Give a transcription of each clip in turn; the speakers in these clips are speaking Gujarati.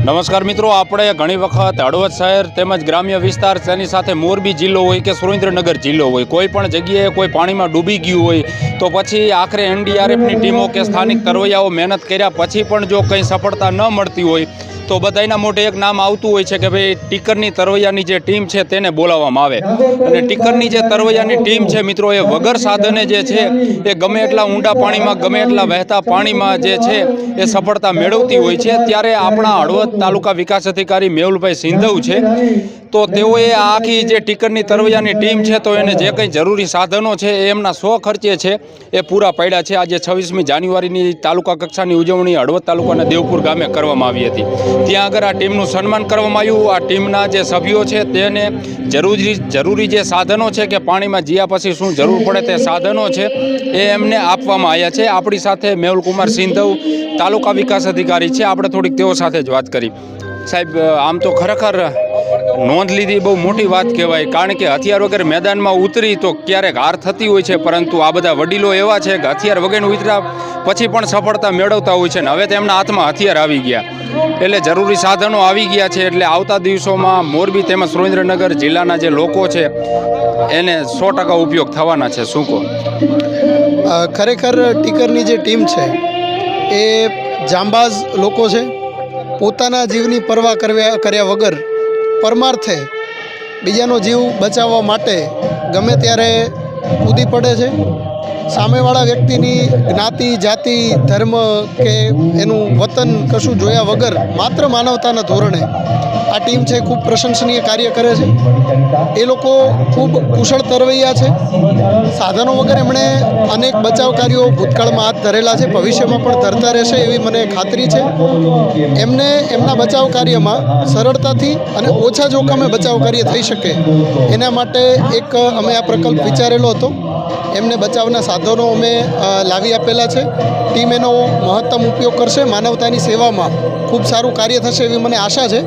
નમસ્કાર મિત્રો, આપણે ઘણી વખત હળવદ શહેર તેમજ ગ્રામ્ય વિસ્તાર તેની સાથે મોરબી જિલ્લો હોય કે સુરેન્દ્રનગર જિલ્લો હોય, કોઈ પણ જગ્યાએ કોઈ પાણીમાં ડૂબી ગયું હોય, તો પછી આખરે એનડીઆરએફની ટીમો કે સ્થાનિક તરવૈયાઓ મહેનત કર્યા, પછી પણ જો કંઈ સફળતા ન મળતી હોય તો બધાના મોઢે એક નામ આવતું હોય છે કે ભાઈ ટીકરની તરવૈયાની જે ટીમ છે તેને બોલાવવામાં આવે. અને ટીકરની જે તરવૈયાની ટીમ છે મિત્રો, એ વગર સાધને જે છે, એ ગમે એટલા ઊંડા પાણીમાં, ગમે એટલા વહેતા પાણીમાં જે છે, એ સફળતા મેળવતી હોય છે. ત્યારે આપણા હળવદ તાલુકા વિકાસ અધિકારી મેહુલભાઈ સિંધવ છે તો તેઓએ આ આખી જે ટીકરની તરવૈયાની ટીમ છે તો એને જે કંઈ જરૂરી સાધનો છે એ એમના સ્વ ખર્ચે છે એ પૂરા પાડ્યા છે. આજે છવ્વીસમી જાન્યુઆરીની તાલુકા કક્ષાની ઉજવણી હળવદ તાલુકાના દેવપુર ગામે કરવામાં આવી હતી. ત્યાં આગળ આ ટીમનું સન્માન કરવામાં આવ્યું. આ ટીમના જે સભ્યો છે તેને જરૂરી જરૂરી જે સાધનો છે કે પાણીમાં જીયા પછી શું જરૂર પડે તે સાધનો છે એ એમને આપવામાં આવ્યા છે. આપણી સાથે મેહુલકુમાર સિંધવ તાલુકા વિકાસ અધિકારી છે. આપણે થોડીક તેઓ સાથે જ વાત કરી. સાહેબ આમ તો ખરેખર નોંધ લીધી, બહુ મોટી વાત કહેવાય. કારણ કે હથિયાર વગર મેદાનમાં ઉતરી તો ક્યારેક હાર થતી હોય છે, પરંતુ આ બધા વડીલો એવા છે કે હથિયાર વગરનું ઉતર્યા પછી પણ સફળતા મેળવતા હોય છે ને હવે તેમના હાથમાં હથિયાર આવી ગયા. એટલે જરૂરી સાધનો આવી ગયા છે, એટલે આવતા દિવસોમાં મોરબી તેમજ સુરેન્દ્રનગર જિલ્લાના જે લોકો છે, એને સો ટકા ઉપયોગ થવાના છે. શું કહો? ખરેખર ટીકરની જે ટીમ છે, એ જાંબાઝ લોકો છે. પોતાના જીવની પરવા કર્યા કર્યા વગર પરમાર્થે બીજાનો જીવ બચાવવા માટે ગમે ત્યારે કૂદી પડે છે. સામેવાળા વ્યક્તિની જ્ઞાતિ, જાતિ, ધર્મ કે એનું વતન કશું જોયા વગર માત્ર માનવતાના ધોરણે આ ટીમ છે ખૂબ પ્રશંસનીય કાર્ય કરે છે. એ લોકો ખૂબ કુશળ તરવૈયા છે. સાધનો વગર એમણે અનેક બચાવ કાર્યો ભૂતકાળમાં હાથ ધરેલા છે. ભવિષ્યમાં પણ ધરતા રહેશે એવી મને ખાતરી છે. એમને એમના બચાવ કાર્યમાં સરળતાથી અને ઓછા જોખમે બચાવ કાર્ય થઈ શકે. એના માટે એક અમે આ પ્રકલ્પ વિચારેલો હતો. એમને બચાવના સાધનો અમે લાવી આપેલા છે. ટીમ એનો મહત્તમ ઉપયોગ કરશે. માનવતાની સેવામાં ખૂબ સારું કાર્ય થશે એવી મને આશા છે.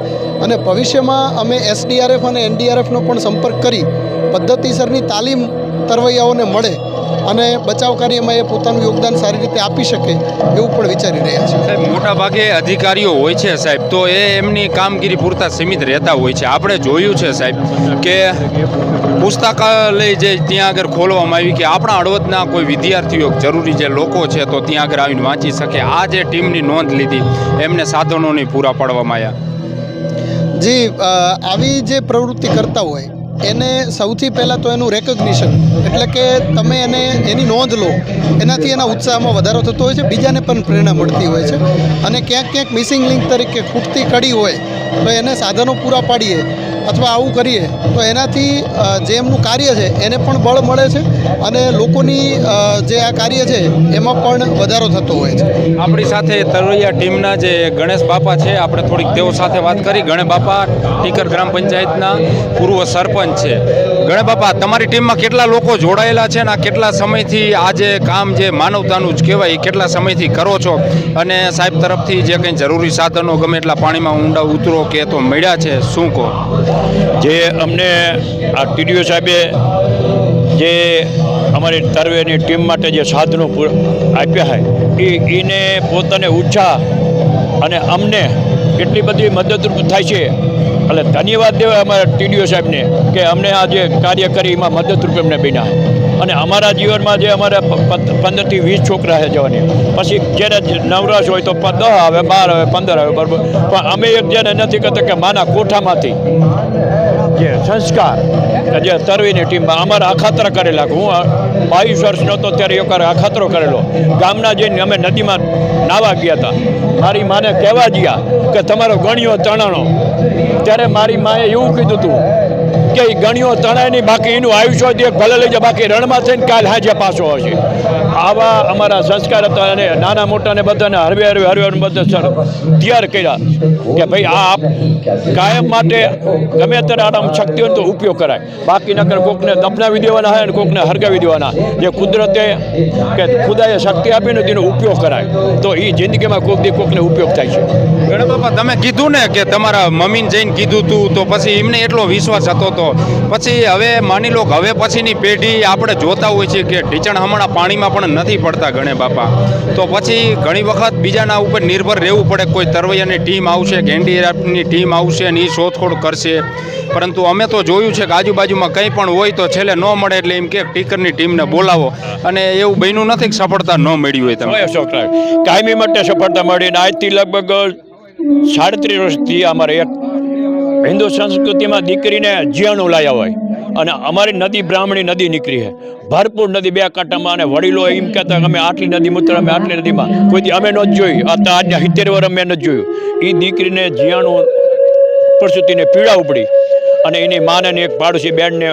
અને ભવિષ્યમાં અમે એસડીઆરએફ અને એનડીઆરએફનો પણ સંપર્ક કરી પદ્ધતિસરની તાલીમ તરવૈયાઓને મળે અને બચાવ કાર્યમાં એ પોતાનું યોગદાન સારી રીતે આપી શકે એવું પણ વિચારી રહ્યા છે સાહેબ મોટા અધિકારીઓ હોય છે સાહેબ, તો એ એમની કામગીરી પૂરતા સીમિત રહેતા હોય છે. આપણે જોયું છે સાહેબ કે પુસ્તકાલય જે ત્યાં આગળ ખોલવામાં આવી કે આપણા હળવદના કોઈ વિદ્યાર્થીઓ જરૂરી જે લોકો છે તો ત્યાં આગળ આવીને વાંચી શકે. આ જે ટીમની નોંધ લીધી, એમને સાધનોની પૂરા પાડવામાં આવ્યા. જી આવી જે પ્રવૃત્તિ કરતા હોય એને સૌથી પહેલાં તો એનું રેકગ્નિશન એટલે કે તમે એને એની નોંધ લો. એનાથી એના ઉત્સાહમાં વધારો થતો હોય છે, બીજાને પણ પ્રેરણા મળતી હોય છે. અને ક્યાંક ક્યાંક મિસિંગ લિંક તરીકે ખૂટતી કડી હોય, તો એને સાધનો પૂરા પાડીએ અથવા આવું કરીએ, તો એનાથી જે એમનું કાર્ય છે, એને પણ બળ મળે છે અને લોકોની જે આ કાર્ય છે, એમાં પણ વધારો થતો હોય છે. આપણી સાથે તરવૈયા ટીમના જે ગણેશ બાપા છે, આપણે થોડીક તેઓ સાથે વાત કરી. ગણેશ બાપા, ટીકર ગ્રામ પંચાયતના પૂર્વ સરપંચ છે. ગણેશ બાપા, તમારી ટીમમાં કેટલા લોકો જોડાયેલા છે ને આ કેટલા સમયથી આ જે કામ જે માનવતાનું જ કહેવાય કેટલા સમયથી કરો છો? અને સાહેબ તરફથી જે કંઈ જરૂરી સાધનો ગમે એટલા પાણીમાં ઊંડા ઉતરો કે તો મળ્યા છે, શું કહો? જે અમને આ ટીડીઓ સાહેબે જે અમારી તરવેની ટીમ માટે જે સાધનો આપ્યા છે, એ એને પોતાને ઉત્સાહ અને અમને કેટલી બધી મદદરૂપ થાય છે એટલે ધન્યવાદ દેવા અમારા ટીડીઓ સાહેબને કે અમને આ જે કાર્ય કરી એમાં મદદરૂપ એમને બન્યા. અને અમારા જીવનમાં જે અમારા પંદરથી વીસ છોકરા છે જવાની. પછી જ્યારે નવરાશ હોય તો દસ આવે, બાર આવે, પંદર આવે, બરાબર. પણ અમે એક જ્યારે નથી કરતા કે માના કોઠામાંથી. જે સંસ્કાર જે તરવીની ટીમમાં અમારા અખાતરા કરેલા. હું બાવીસ વર્ષનો હતો, ત્યારે એક અખાતરો કરેલો. ગામના જઈને અમે નદીમાં નાવા ગયા હતા. મારી માને કહેવા ગયા કે તમારો ગણ્યો તણાણો. ત્યારે મારી માએ એવું કીધું હતું કે ગણ્યો નહીં બાકી, એનું આયુષ્ય હોય ભલે લઈ જાય, બાકી રણમાં થઈને કાલ હાજે પાછો હશે. આવા અમારા સંસ્કાર હતા અને નાના મોટાને બધાને હરવે હરવે હરવે બધા સર તૈયાર કર્યા કે ભાઈ આ કાયમ માટે ગમે ત્યારે આરામ શક્તિ હોય તો ઉપયોગ કરાય. બાકી નકર કોકને દફનાવી દેવાના હોય અને કોકને હરગાવી દેવાના. જે કુદરતે કે ખુદાએ શક્તિ આપીને તેનો ઉપયોગ કરાય. તો એ જિંદગીમાં કોક દી કોકને ઉપયોગ થાય છે. ગણેશ તમે કીધું ને કે તમારા મમ્મીને જઈને કીધું તું, તો પછી એમને એટલો વિશ્વાસ હતો તો હતો પછી હવે માની લો કે હવે પછીની પેઢી આપણે જોતા હોઈએ છીએ કે ઢીચણ હમણાં પાણીમાં પણ નથી પડતા ગણે બાપા. તો પછી ઘણી વખત બીજાના ઉપર નિર્ભર રહેવું પડે. કોઈ તરવૈયાની ટીમ આવશે, કે એનડીઆરએફની ટીમ આવશે ને એ શોધખોળ કરશે. પરંતુ અમે તો જોયું છે કે આજુબાજુમાં કંઈ પણ હોય તો છેલ્લે ન મળે એટલે એમ કે ટીકરની ટીમને બોલાવો. અને એવું બન્યું નથી કે સફળતા ન મળી હોય તમે કાયમી માટે સફળતા મળી ને આજથી લગભગ સાડત્રીસ વર્ષથી અમારે એક હિન્દુ સંસ્કૃતિમાં દીકરીને જીયાણું લાયા હોય અને અમારી નદી બ્રાહ્મણી નદી નીકળી છે. ભરપૂર નદી બે કાંટામાં અને વડીલો એમ કહેતા કે અમે આટલી નદી મૂત્ર, અમે આટલી નદીમાં કોઈથી અમે નથી જોઈ તો આજના સિત્તેર વર્ષ અમે ન જોયું. એ દીકરીને જીયાણું પ્રસૂતિને પીડા ઉપડી અને એની માને એક પાડોશી બેનને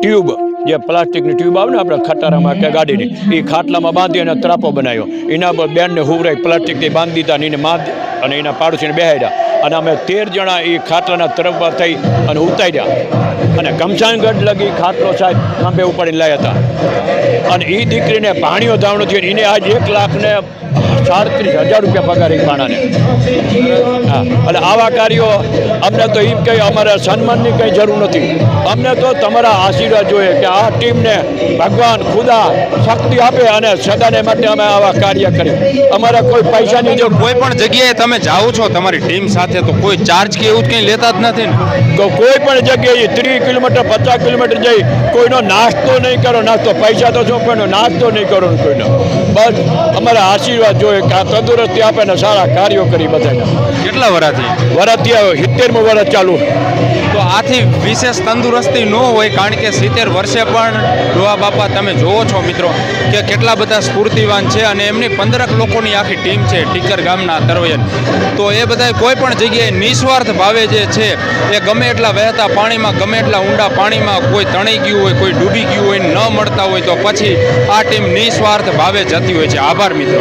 ટ્યુબ જે પ્લાસ્ટિકની ટ્યુબ આવે ને આપણે ખટારામાં કે ગાડીની, એ ખાટલામાં બાંધી અને ત્રાપો બનાવ્યો. એના પર બેનને હુવરાઈ પ્લાસ્ટિકથી બાંધી દીધા એને માધ અને એના પાડોશીને બેહાડ્યા. અને અમે તેર જણા એ ખાટલાના તરફ થઈ અને ઉતાર્યા. અને કમસાનગઢ લગી ખાટલો સાહેબ ખાંભે ઉપાડીને લાવ્યા હતા. અને એ દીકરીને પાણીઓ ધાવણો થયું. એને આજ એક લાખ ને સાડત્રીસ હજાર રૂપિયા પગાર એક માણાને. હા. અને આવા કાર્યો અમને તો એમ કંઈ અમારા સન્માનની કંઈ જરૂર નથી. અમને તો તમારા આશીર્વાદ જોઈએ કે આ ટીમને ભગવાન ખુદા શક્તિ આપે અને સદાને માટે અમે આવા કાર્ય કરીએ. અમારે કોઈ પૈસાની જો કોઈ પણ જગ્યાએ તમે જાઓ છો તમારી ટીમ સાથે તો કોઈ ચાર્જ કે એવું કંઈ લેતા જ નથી ને. તો કોઈ પણ જગ્યાએ ત્રીસ કિલોમીટર પચાસ કિલોમીટર જઈ કોઈનો નાસ્તો નહીં કરો નાસ્તો પૈસા તો શું કોઈનો નાસ્તો નહીં કરો કોઈનો. બસ અમારા આશીર્વાદ જોઈએ તંદુરસ્તી આપે ને સારા કાર્યો કરી બધાને. કેટલા વરાથી? વરસથી સિત્તેરમું વરસ ચાલુ. તો આથી વિશેષ તંદુરસ્તી ન હોય કારણ કે સિત્તેર વર્ષે પણ ડોહા બાપા તમે જોવો છો મિત્રો કે કેટલા બધા સ્ફૂર્તિવાન છે અને એમની પંદરક લોકોની આખી ટીમ છે ટીકર ગામના તરવયન. તો એ બધા કોઈ પણ જગ્યાએ નિસ્વાર્થ ભાવે જે છે એ ગમે એટલા વહેતા પાણીમાં ગમે એટલા ઊંડા પાણીમાં કોઈ તણાઈ ગયું હોય કોઈ ડૂબી ગયું હોય ન મળતા હોય તો પછી આ ટીમ નિસ્વાર્થ ભાવે જતી હોય છે. આભાર મિત્રો.